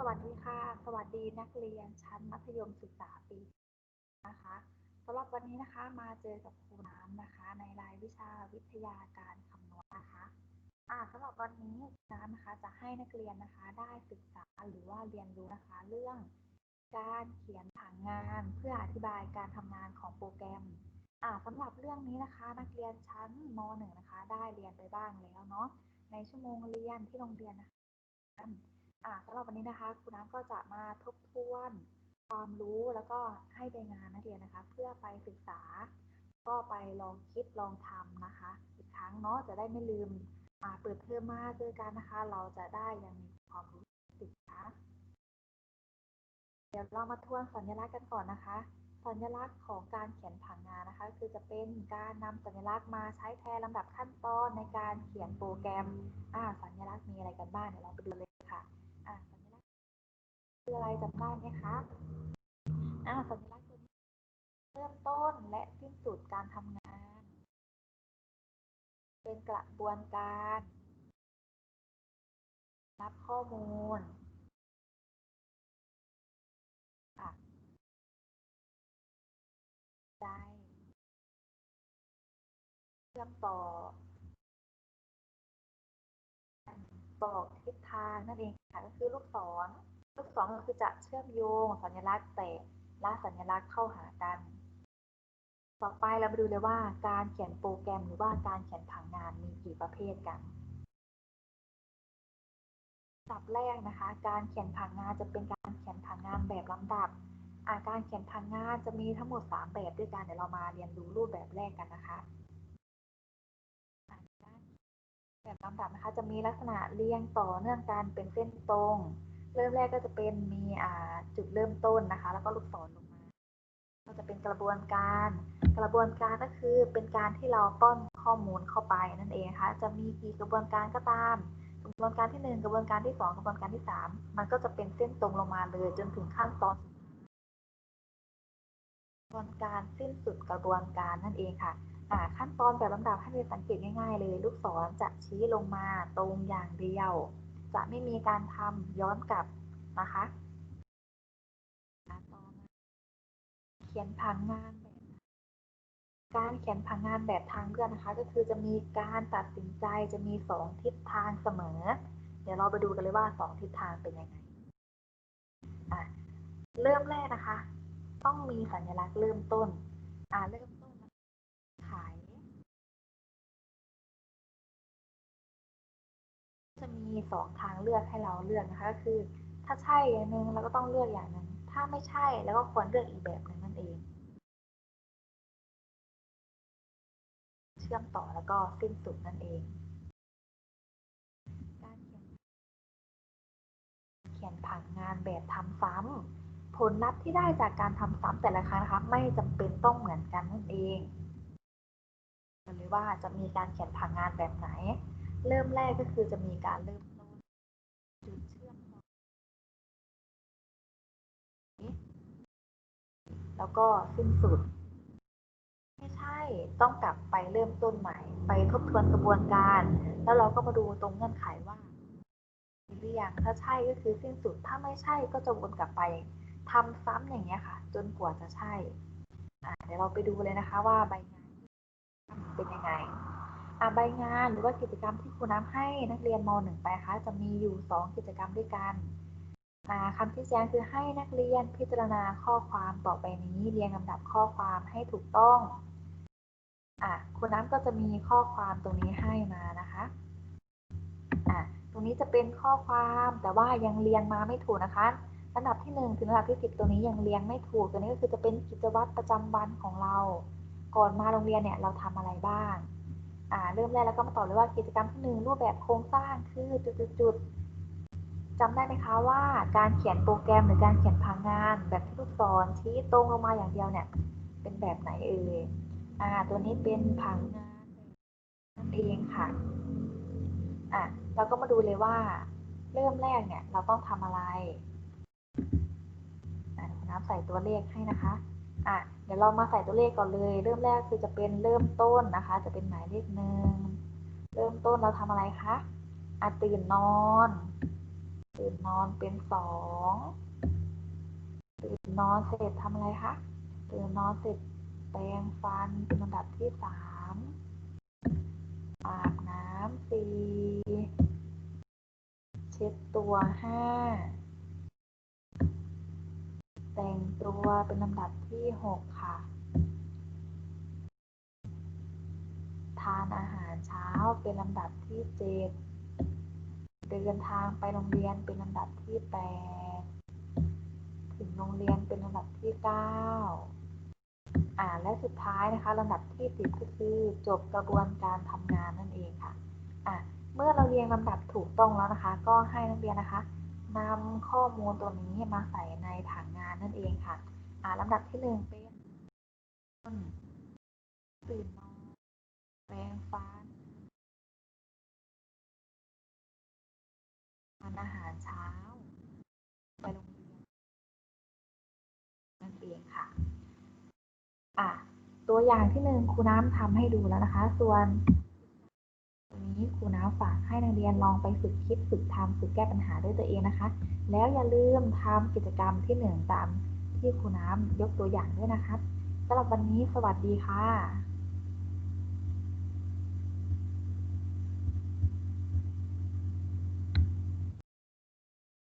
สวัสดีค่ะ สวัสดีนักเรียนชั้นมัธยมศึกษาปีนะคะสำหรับวันนี้นะคะมาเจอกับครูน้ำนะคะ ในรายวิชาวิทยาการคำนวณนะคะอ่าสำหรับวันนี้น้ำนะคะจะให้นักเรียนนะคะได้ศึกษาหรือว่าเรียนรู้นะคะเรื่อง การเขียนผังงานเพื่ออธิบายการทำงานของโปรแกรมอ่าสำหรับเรื่องนี้นะคะ นักเรียนชั้นม .1 นะคะ ได้เรียนไปบ้างแล้วเนาะในชั่วโมงเรียนที่โรงเรียนนะคะ อ่าสำหรับวันนี้นะคะครูน้ำก็จะมาทบทวนความรู้แล้วก็ให้ใบงานนักเรียนนะคะ เพื่อไปศึกษา ก็ไปลองคิดลองทำนะคะ อีกครั้งเนาะจะได้ไม่ลืมอ่าเปิดเทอมมาเจอกันนะคะ เราจะได้ยังมีความรู้ศึกษาเดี๋ยวเรามาทวนสัญลักษณ์กันก่อนนะคะ สัญลักษณ์ของการเขียนผังงานนะคะ คือจะเป็นการนำสัญลักษณ์มาใช้แทนลำดับขั้นตอนในการเขียนโปรแกรมอ่าสัญลักษณ์มีอะไรกันบ้างเดี๋ยวเราไปดูเลยค่ะ อ่าสัญลักษณ์คืออะไรจำได้ไหมคะอ่าสัญลักษณ์ตัวนี้เริ่มต้นและสิ้นสุดการทำงาน เป็นกระบวนการรับข้อมูลค่ะใจเชื่อมต่อ บอกทิศทางนั่นเองค่ะก็คือลูกศร ลูกศรก็คือจะเชื่อมโยงสัญลักษณ์แต่ละสัญลักษณ์เข้าหากัน ต่อไปเรามาดูเลยว่าการเขียนโปรแกรมหรือว่าการเขียนผังงานมีกี่ประเภทกันลำดับแรกนะคะ การเขียนผังงานจะเป็นการเขียนผังงานแบบลำดับอาการเขียนผังงานจะมีทั้งหมด 3 แบบด้วยกันเดี๋ยวเรามาเรียนรู้รูปแบบแรกกันนะคะ แบบลำดับนะคะจะมีลักษณะเรียงต่อเนื่องกันเป็นเส้นตรง เริ่มแรกก็จะเป็นมีจุดเริ่มต้นนะคะ แล้วก็ลูกศรลงมา ก็จะเป็นกระบวนการ กระบวนการก็คือเป็นการที่เราป้อนข้อมูลเข้าไปนั่นเองคะจะมีกี่กระบวนการก็ตาม กระบวนการที่ 1 กระบวนการที่ 2 กระบวนการที่ 3 มันก็จะเป็นเส้นตรงลงมาเลยจนถึงขั้นตอนกระบวนการสิ้นสุดกระบวนการนั่นเองค่ะ ขั้นตอนแบบลำดับให้เรียนสังเกตง่ายๆ เลย ลูกศรจะชี้ลงมาตรงอย่างเดียว จะไม่มีการทำย้อนกลับนะคะเขียนผังงานแบบการเขียนผังงานแบบทางเลือกนะคะ ก็คือจะมีการตัดสินใจจะมี2ทิศทางเสมอ เดี๋ยวเราไปดูกันเลยว่า2ทิศทางเป็นยังไงเริ่มแรกนะคะ ต้องมีสัญลักษณ์เริ่มต้นอ่าเริ่ม จะมีสองทางเลือกให้เราเลือกนะคะก็คือ ถ้าใช่อย่างหนึ่งเราก็ต้องเลือกอย่างหนึ่งถ้าไม่ใช่แล้วก็ควรเลือกอีกแบบหนึ่งนั่นเอง เชื่อมต่อแล้วก็สิ้นสุดนั่นเองการเขียนเขียนผังงานแบบทำซ้ำผลลัพธ์ที่ได้จากการทำซ้ำแต่ละครั้งนะคะ ไม่จำเป็นต้องเหมือนกันนั่นเองหรือว่าจะมีการเขียนผังงานแบบไหน เริ่มแรกก็คือจะมีการเริ่มต้นจุดเชื่อมต่อแล้วก็สิ้นสุด ไม่ใช่ต้องกลับไปเริ่มต้นใหม่ ไปทบทวนกระบวนการ แล้วเราก็มาดูตรงเงื่อนไขว่าหรือยังถ้าใช่ก็คือสิ้นสุด ถ้าไม่ใช่ก็จะวนกลับไปทำซ้ำอย่างเงี้ยค่ะ จนกว่าจะใช่เดี๋ยวเราไปดูเลยนะคะว่าใบงานเป็นยังไง ใบงานหรือว่ากิจกรรมที่ครูน้ำให้นักเรียนม .1 ไปคะจะมีอยู่ 2 กิจกรรมด้วยกันคำที่แจ้งคือให้นักเรียนพิจารณาข้อความต่อไปนี้เรียงลำดับข้อความให้ถูกต้องอะคุณน้ำก็จะมีข้อความตรงนี้ให้มานะคะอะตรงนี้จะเป็นข้อความแต่ว่ายังเรียงมาไม่ถูกนะคะลำดับที่ 1 ถึงลำดับที่ 10 ตัวนี้ยังเรียงไม่ถูกตัวนี้ก็คือจะเป็นกิจวัตรประจำวันของเรา ก่อนมาโรงเรียนเนี่ยเราทำอะไรบ้าง อ่าเริ่มแรกแล้วก็มาต่อเลยว่ากิจกรรมที่หนึ่งรูปแบบโครงสร้างคือจุดๆจำได้ไหมคะว่า การเขียนโปรแกรมหรือการเขียนพังงาน แบบที่ลูกศรชี้ตรงลงมาอย่างเดียวเนี่ย เป็นแบบไหนเอ่ยอ่าตัวนี้เป็นผังงานนั่นเองค่ะอะเราก็มาดูเลยว่า เริ่มแรกเนี่ยเราต้องทำอะไรน้ำใส่ตัวเลขให้นะคะ อะเดี๋ยวเรามาใส่ตัวเลขก่อนเลย เริ่มแรกคือจะเป็นเริ่มต้นนะคะ จะเป็นหมายเลขหนึ่งเริ่มต้นเราทำอะไรคะอะตื่นนอน ตื่นนอนเป็นสองตื่นนอนเสร็จทำอะไรคะตื่นนอนเสร็จแปรงฟันเป็นลำดับที่สามอาบน้ำสี่เช็ดตัวห้าแตัวเป็นลำดับที่หกค่ะ ทานอาหารเช้าเป็นลำดับที่เจ็ดเดินทางไปโรงเรียนเป็นลำดับที่แปดถึงโรงเรียนเป็นลำดับที่เก้าอ่าและสุดท้ายนะคะลำดับที่สิบก็คือจบกระบวนการทำงานนั่นเองค่ะ อะ เมื่อเราเรียงลำดับถูกต้องแล้วนะคะ ก็ให้นักเรียนนะคะ นำข้อมูลตัวนี้มาใส่ในถังงานนั่นเองค่ะอ่าลำดับที่หนึ่งเป็นตื่นนอนแปรงฟันทานอาหารเช้า ไปโรงเรียนนั่นเองค่ะอะ ตัวอย่างที่หนึ่งครูน้ำทำให้ดูแล้วนะคะ ส่วน วันนี้ครูน้ำฝากให้นักเรียนลองไปฝึกคิดฝึกทำฝึกแก้ปัญหาด้วยตัวเองนะคะ แล้วอย่าลืมทำกิจกรรมที่หนึ่งตามที่ครูน้ำยกตัวอย่างด้วยนะคะสำหรับวันนี้สวัสดีค่ะ